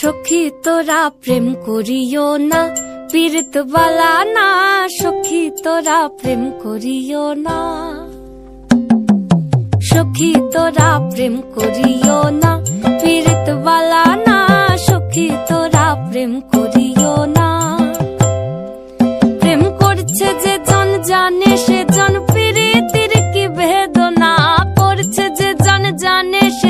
সখী, তোরা প্রেম করিও না। পীড়িত বালা না, সখী, তোরা প্রেম করিও না। সখী, তোরা প্রেম করিও না। পীড়িত বালা না, সখী, তোরা প্রেম করিও না। প্রেম করছে যে জন জানে, সে জন পীড়িতির কি বেদনা। করছে যে জন জানে, সে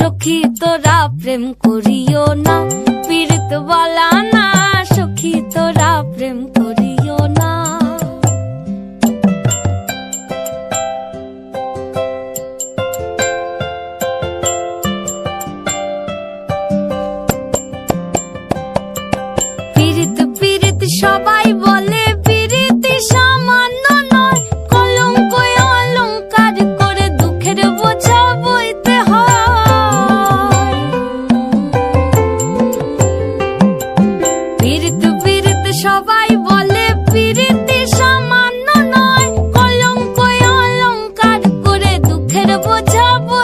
সখী তোরা প্রেম করিও না পীড়িত বলা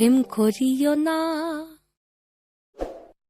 না সখী তোরা প্রেম করিও না